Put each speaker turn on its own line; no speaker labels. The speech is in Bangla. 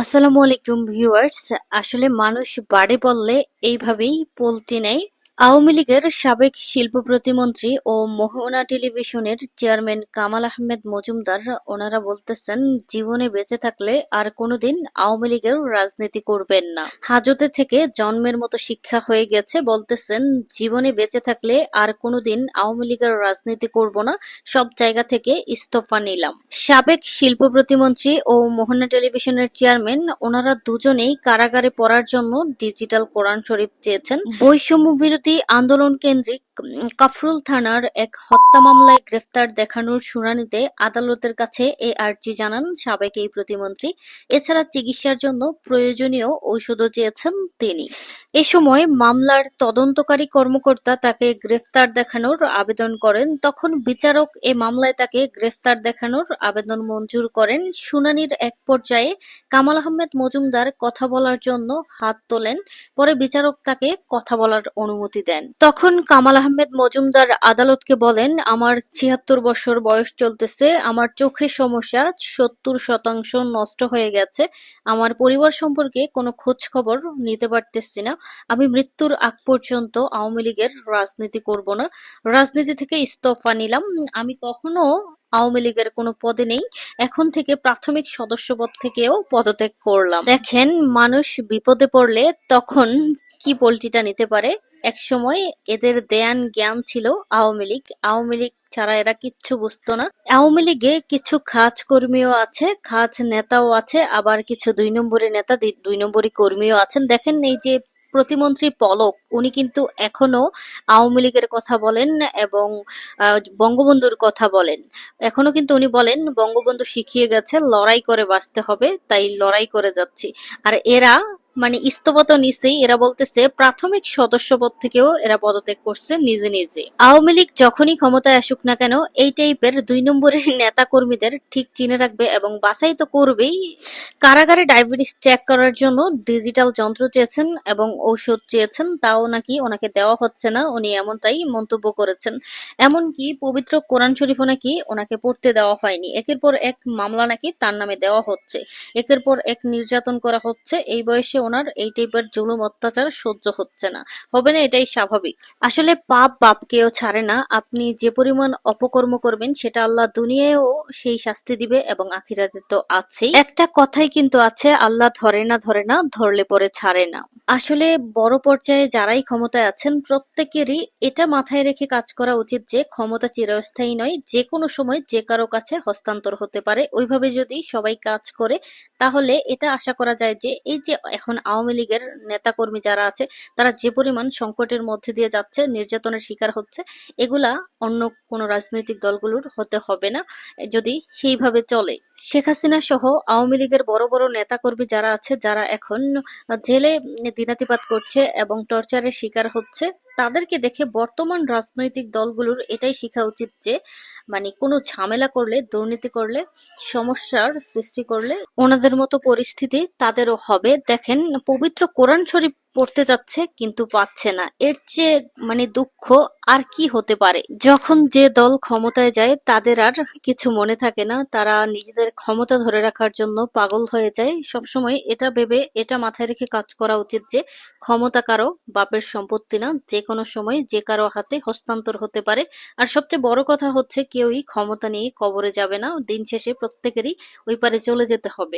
আসসালামু আলাইকুম ভিউয়ার্স। আসলে মানুষ বাড়ি বললে এইভাবেই পলটি নেয়। আওয়ামী লীগের সাবেক শিল্প প্রতিমন্ত্রী ও মোহনা টেলিভিশনের চেয়ারম্যান কামাল আহমেদ মজুমদার, ওনারা বলতেছেন, জীবনে বেঁচে থাকলে আর কোনোদিন আওয়ামী লীগের রাজনীতি করবেন না। হাজতে থেকে জন্মের মতো শিক্ষা হয়ে গেছে, বলতেছেন, জীবনে বেঁচে থাকলে আর কোনোদিন আওয়ামী লীগের রাজনীতি করব না। সব জায়গা থেকে ইস্তফা নিলাম। সাবেক শিল্প প্রতিমন্ত্রী ও মোহনা টেলিভিশনের চেয়ারম্যান, ওনারা দুজনেই কারাগারে পড়ার জন্য ডিজিটাল কোরআন শরীফ চেয়েছেন। বৈষম্য বিরোধী আন্দোলন কেন্দ্রিক কাফরুল থানার এক হত্যা মামলায় গ্রেফতার দেখানোর শুনানিতে আদালতের কাছে এ আর্জি জানান সাবেক এই প্রতিমন্ত্রী। এছাড়া চিকিৎসার জন্য প্রয়োজনীয় ঔষধও চেয়েছেন তিনি। এ সময় মামলার তদন্তকারী কর্মকর্তা তাকে গ্রেফতার দেখানোর আবেদন করেন। তখন বিচারক এ মামলায় তাকে গ্রেফতার দেখানোর আবেদন মঞ্জুর করেন। শুনানির এক পর্যায়ে কামাল আহমেদ মজুমদার কথা বলার জন্য হাত তোলেন। পরে বিচারক তাকে কথা বলার অনুমতি দেন। তখন কামাল আহমেদ মজুমদার আদালতকে বলেন, আমার ছিয়াত্তর বছর বয়স চলতেছে, আমার চোখের সমস্যা, সত্তর শতাংশ নষ্ট হয়ে গেছে, আমার পরিবার সম্পর্কে কোনো খোঁজ খবর নিতে পারতেছি না, আমি মৃত্যুর আগ পর্যন্ত আওয়ামী লীগের রাজনীতি করব না, রাজনীতি থেকে ইস্তফা নিলাম, আমি কখনো আওয়ামী লীগের কোনো পদে নেই, এখন থেকে প্রাথমিক সদস্যপদ থেকেও পদত্যাগ করলাম। দেখেন, মানুষ বিপদে পড়লে তখন কি পল্টিটা নিতে পারে? একসময় এদের দেয়ান জ্ঞান ছিল আওয়ামী লীগ। আওয়ামী লীগ ছাড়া এরা কিচ্ছু বুঝতো না। আওয়ামী লীগে কিছু খাজ কর্মীও আছে, খাজ নেতাও আছে, আবার কিছু দুই নম্বরী নেতা দুই নম্বরী কর্মীও আছেন। দেখেন এই যে প্রতিমন্ত্রী পলক, উনি কিন্তু এখনও আওয়ামী লীগের কথা বলেন এবং বঙ্গবন্ধুর কথা বলেন। এখনও কিন্তু উনি বলেন, বঙ্গবন্ধু শিখিয়ে গেছে, লড়াই করে বাঁচতে হবে, তাই লড়াই করে যাচ্ছি। আর এরা মানে ইস্তফা তো নিছেই এরা বলতেছে, প্রাথমিক সদস্যপদ থেকেও এরা পদত্যাগ করছে নিজে নিজে। আওয়ামী লীগ যখনই ক্ষমতায় আসুক না কেন, এই টাইপের দুই নম্বরের নেতা কর্মীদের ঠিক চিনে রাখবে এবং বাছাই তো করবেই। কারাগারে ডায়াবেটিস চেক করার জন্য ডিজিটাল যন্ত্র চেয়েছেন এবং ঔষধ চেয়েছেন, তাও নাকি ওনাকে দেওয়া হচ্ছে না, উনি এমনটাই মন্তব্য করেছেন। এমনকি পবিত্র কোরআন শরীফও নাকি ওনাকে পড়তে দেওয়া হয়নি। একের পর এক মামলা নাকি তার নামে দেওয়া হচ্ছে। একের পর এক নির্যাতন করা হচ্ছে। এই বয়সে ওনার এই টাইপের জুলুম অত্যাচার সহ্য হচ্ছে না। হবে না এটাই স্বাভাবিক। আসলে পাপ বাপকেও ছাড়ে না। আপনি যে পরিমাণ অপকর্ম করবেন, সেটা আল্লাহ দুনিয়ায়ও সেই শাস্তি দিবে এবং আখিরাতে তো আছেই। একটা কথাই কিন্তু আছে, আল্লাহ ধরে না ধরে না, ধরলে পরে ছাড়ে না। আসলে বড় পর্যায়ে যারাই ক্ষমতায় আছেন, প্রত্যেকেরই এটা মাথায় রেখে কাজ করা উচিত যে, ক্ষমতা চিরস্থায়ী নয়, যে কোনো সময় যে কারও কাছে হস্তান্তর হতে পারে। ওইভাবে যদি সবাই কাজ করে, তাহলে এটা আশা করা যায় যে, এই যে এখন আওয়ামী লীগের নেতাকর্মী যারা আছে, তারা যে পরিমাণ সংকটের মধ্যে দিয়ে যাচ্ছে, নির্যাতনের শিকার হচ্ছে, এগুলা অন্য কোনো রাজনৈতিক দলগুলোর হতে হবে না। যদি সেইভাবে চলে, শেখ হাসিনা সহ আওয়ামী লীগের বড় বড় নেতাকর্মী যারা আছে, যারা এখন জেলে দিনাতিপাত করছে এবং টর্চারের শিকার হচ্ছে তাদেরকে দেখে বর্তমান রাজনৈতিক দলগুলোর এটাই শেখা উচিত যে মানে কোনো ঝামেলা করলে, দুর্নীতি করলে, সমস্যার সৃষ্টি করলে ওনাদের মতো পরিস্থিতি তাদেরও হবে। দেখেন, পবিত্র কোরআন শরীফ পড়তে যাচ্ছে কিন্তু পাচ্ছে না। এর চেয়ে মানে দুঃখ আর কি হতে পারে? যখন যে দল ক্ষমতায় যায়, তাদের আর কিছু মনে থাকে না। তারা নিজেদের ক্ষমতা ধরে রাখার জন্য পাগল হয়ে যায়। সবসময় এটা ভেবে, এটা মাথায় রেখে কাজ করা উচিত যে ক্ষমতা কারও বাপের সম্পত্তি না কোনো সময় যে কারও হাতে হস্তান্তর হতে পারে। আর সবচেয়ে বড় কথা হচ্ছে কেউই ক্ষমতা নিয়ে কবরে যাবে না। দিন শেষে প্রত্যেকেরই ওই পারে চলে যেতে হবে।